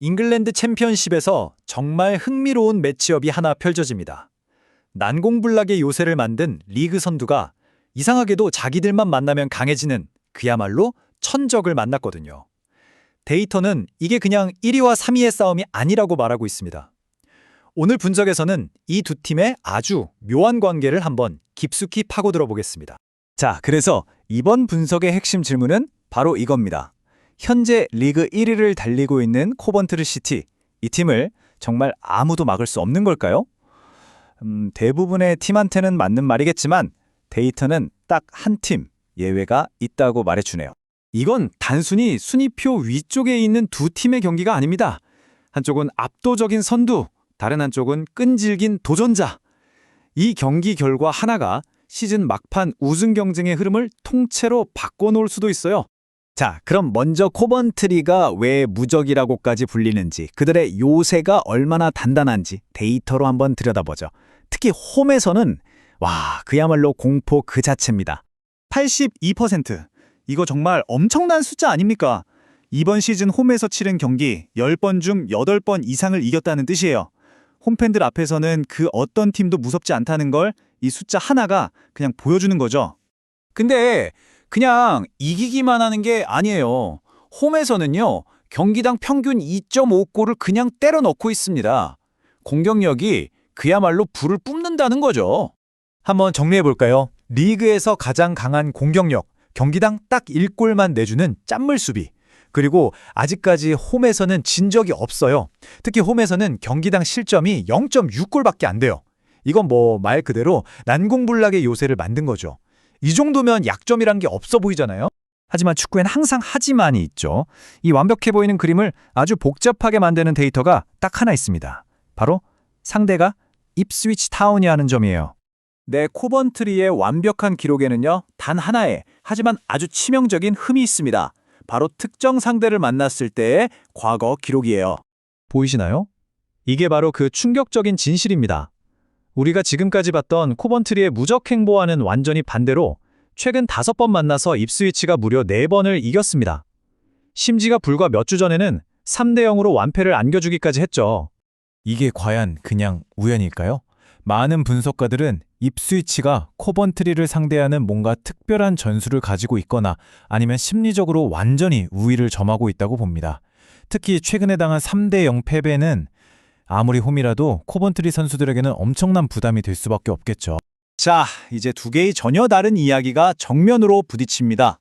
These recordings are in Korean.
잉글랜드 챔피언십에서 정말 흥미로운 매치업이 하나 펼쳐집니다. 난공불락의 요새를 만든 리그 선두가 이상하게도 자기들만 만나면 강해지는 그야말로 천적을 만났거든요. 데이터는 이게 그냥 1위와 3위의 싸움이 아니라고 말하고 있습니다. 오늘 분석에서는 이 두 팀의 아주 묘한 관계를 한번 깊숙이 파고들어 보겠습니다. 자, 그래서 이번 분석의 핵심 질문은 바로 이겁니다. 현재 리그 1위를 달리고 있는 코번트르 시티, 이 팀을 정말 아무도 막을 수 없는 걸까요? 음, 대부분의 팀한테는 맞는 말이겠지만 데이터는 딱 한 팀 예외가 있다고 말해주네요. 이건 단순히 순위표 위쪽에 있는 두 팀의 경기가 아닙니다. 한쪽은 압도적인 선두, 다른 한쪽은 끈질긴 도전자. 이 경기 결과 하나가 시즌 막판 우승 경쟁의 흐름을 통째로 바꿔놓을 수도 있어요. 자, 그럼 먼저 코번트리가 왜 무적이라고까지 불리는지, 그들의 요새가 얼마나 단단한지 데이터로 한번 들여다보죠. 특히 홈에서는 와, 그야말로 공포 그 자체입니다. 82%. 이거 정말 엄청난 숫자 아닙니까? 이번 시즌 홈에서 치른 경기 10번 중 8번 이상을 이겼다는 뜻이에요. 홈팬들 앞에서는 그 어떤 팀도 무섭지 않다는 걸 이 숫자 하나가 그냥 보여주는 거죠. 근데 그냥 이기기만 하는 게 아니에요. 홈에서는요, 경기당 평균 2.5골을 그냥 때려 넣고 있습니다. 공격력이 그야말로 불을 뿜는다는 거죠. 한번 정리해 볼까요? 리그에서 가장 강한 공격력, 경기당 딱 1골만 내주는 짠물 수비. 그리고 아직까지 홈에서는 진 적이 없어요. 특히 홈에서는 경기당 실점이 0.6골밖에 안 돼요. 이건 뭐 말 그대로 난공불락의 요새를 만든 거죠. 이 정도면 약점이란 게 없어 보이잖아요. 하지만 축구엔 항상 하지만이 있죠. 이 완벽해 보이는 그림을 아주 복잡하게 만드는 데이터가 딱 하나 있습니다. 바로 상대가 입스위치 타운이라는 점이에요. 네, 코번트리의 완벽한 기록에는요, 단 하나의 하지만 아주 치명적인 흠이 있습니다. 바로 특정 상대를 만났을 때의 과거 기록이에요. 보이시나요? 이게 바로 그 충격적인 진실입니다. 우리가 지금까지 봤던 코번트리의 무적 행보와는 완전히 반대로 최근 다섯 번 만나서 입스위치가 무려 네 번을 이겼습니다. 심지가 불과 몇 주 전에는 3대 0으로 완패를 안겨주기까지 했죠. 이게 과연 그냥 우연일까요? 많은 분석가들은 입스위치가 코번트리를 상대하는 뭔가 특별한 전술을 가지고 있거나 아니면 심리적으로 완전히 우위를 점하고 있다고 봅니다. 특히 최근에 당한 3대 0 패배는 아무리 홈이라도 코번트리 선수들에게는 엄청난 부담이 될 수밖에 없겠죠. 자, 이제 두 개의 전혀 다른 이야기가 정면으로 부딪힙니다.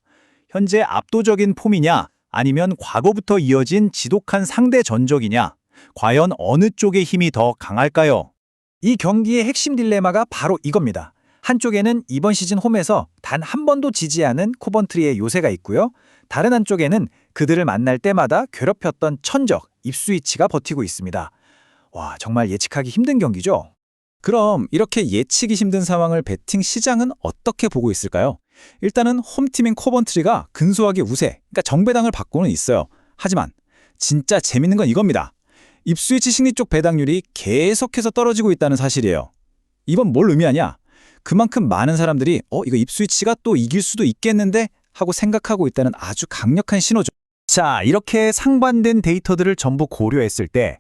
현재 압도적인 폼이냐, 아니면 과거부터 이어진 지독한 상대 전적이냐, 과연 어느 쪽의 힘이 더 강할까요? 이 경기의 핵심 딜레마가 바로 이겁니다. 한쪽에는 이번 시즌 홈에서 단 한 번도 지지 않은 코번트리의 요새가 있고요. 다른 한쪽에는 그들을 만날 때마다 괴롭혔던 천적, 입스위치가 버티고 있습니다. 와, 정말 예측하기 힘든 경기죠? 그럼 이렇게 예측이 힘든 상황을 베팅 시장은 어떻게 보고 있을까요? 일단은 홈팀인 코번트리가 근소하게 우세, 그러니까 정배당을 받고는 있어요. 하지만 진짜 재밌는 건 이겁니다. 입스위치 승리 쪽 배당률이 계속해서 떨어지고 있다는 사실이에요. 이건 뭘 의미하냐? 그만큼 많은 사람들이 어 이거 입스위치가 또 이길 수도 있겠는데 하고 생각하고 있다는 아주 강력한 신호죠. 자, 이렇게 상반된 데이터들을 전부 고려했을 때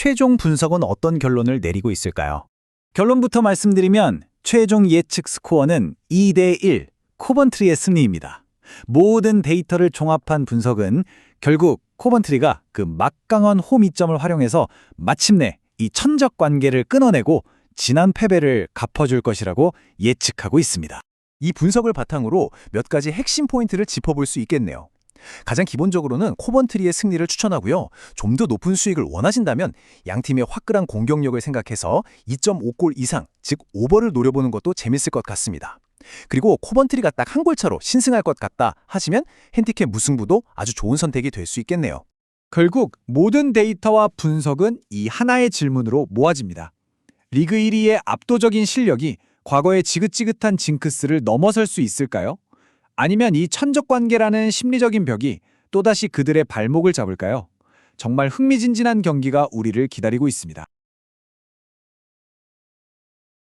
최종 분석은 어떤 결론을 내리고 있을까요? 결론부터 말씀드리면 최종 예측 스코어는 2대 1, 코번트리의 승리입니다. 모든 데이터를 종합한 분석은 결국 코번트리가 그 막강한 홈 이점을 활용해서 마침내 이 천적 관계를 끊어내고 지난 패배를 갚아줄 것이라고 예측하고 있습니다. 이 분석을 바탕으로 몇 가지 핵심 포인트를 짚어볼 수 있겠네요. 가장 기본적으로는 코번트리의 승리를 추천하고요. 좀 더 높은 수익을 원하신다면 양팀의 화끈한 공격력을 생각해서 2.5골 이상, 즉 오버를 노려보는 것도 재밌을 것 같습니다. 그리고 코번트리가 딱 한 골 차로 신승할 것 같다 하시면 핸디캡 무승부도 아주 좋은 선택이 될 수 있겠네요. 결국 모든 데이터와 분석은 이 하나의 질문으로 모아집니다. 리그 1위의 압도적인 실력이 과거의 지긋지긋한 징크스를 넘어설 수 있을까요? 아니면 이 천적 관계라는 심리적인 벽이 또다시 그들의 발목을 잡을까요? 정말 흥미진진한 경기가 우리를 기다리고 있습니다.